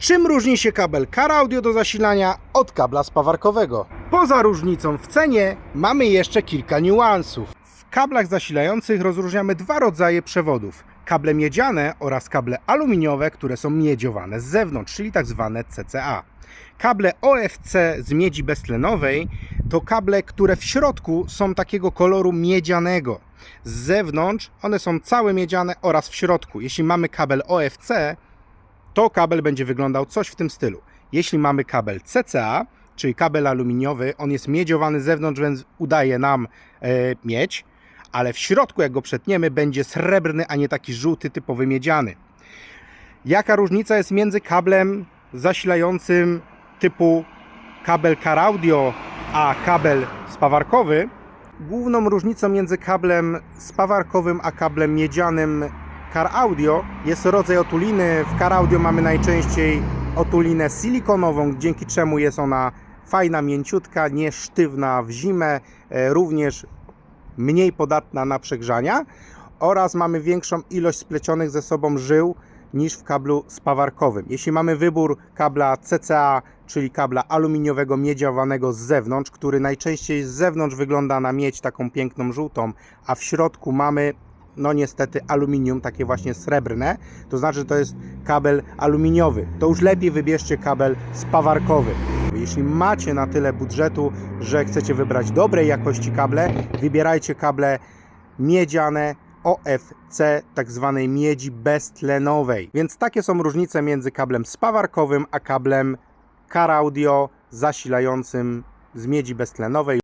Czym różni się kabel Car Audio do zasilania od kabla spawarkowego? Poza różnicą w cenie mamy jeszcze kilka niuansów. W kablach zasilających rozróżniamy dwa rodzaje przewodów. Kable miedziane oraz kable aluminiowe, które są miedziowane z zewnątrz, czyli tak zwane CCA. Kable OFC z miedzi beztlenowej to kable, które w środku są takiego koloru miedzianego. Z zewnątrz one są całe miedziane oraz w środku. Jeśli mamy kabel OFC, to kabel będzie wyglądał coś w tym stylu. Jeśli mamy kabel CCA, czyli kabel aluminiowy, on jest miedziowany zewnątrz, więc udaje nam e, miedź, ale w środku, jak go przetniemy, będzie srebrny, a nie taki żółty, typowy miedziany. Jaka różnica jest między kablem zasilającym typu kabel Car Audio, a kabel spawarkowy? Główną różnicą między kablem spawarkowym a kablem miedzianym Car Audio jest rodzaj otuliny. W Car Audio mamy najczęściej otulinę silikonową, dzięki czemu jest ona fajna, mięciutka, nie sztywna w zimę, e, również mniej podatna na przegrzania oraz mamy większą ilość splecionych ze sobą żył niż w kablu spawarkowym. Jeśli mamy wybór kabla CCA, czyli kabla aluminiowego miedziowanego z zewnątrz, który najczęściej z zewnątrz wygląda na miedź taką piękną żółtą, a w środku mamy no niestety aluminium, takie właśnie srebrne, to znaczy że to jest kabel aluminiowy. To już lepiej wybierzcie kabel spawarkowy. Jeśli macie na tyle budżetu, że chcecie wybrać dobrej jakości kable, wybierajcie kable miedziane OFC, tak zwanej miedzi beztlenowej. Więc takie są różnice między kablem spawarkowym a kablem Car Audio zasilającym z miedzi beztlenowej.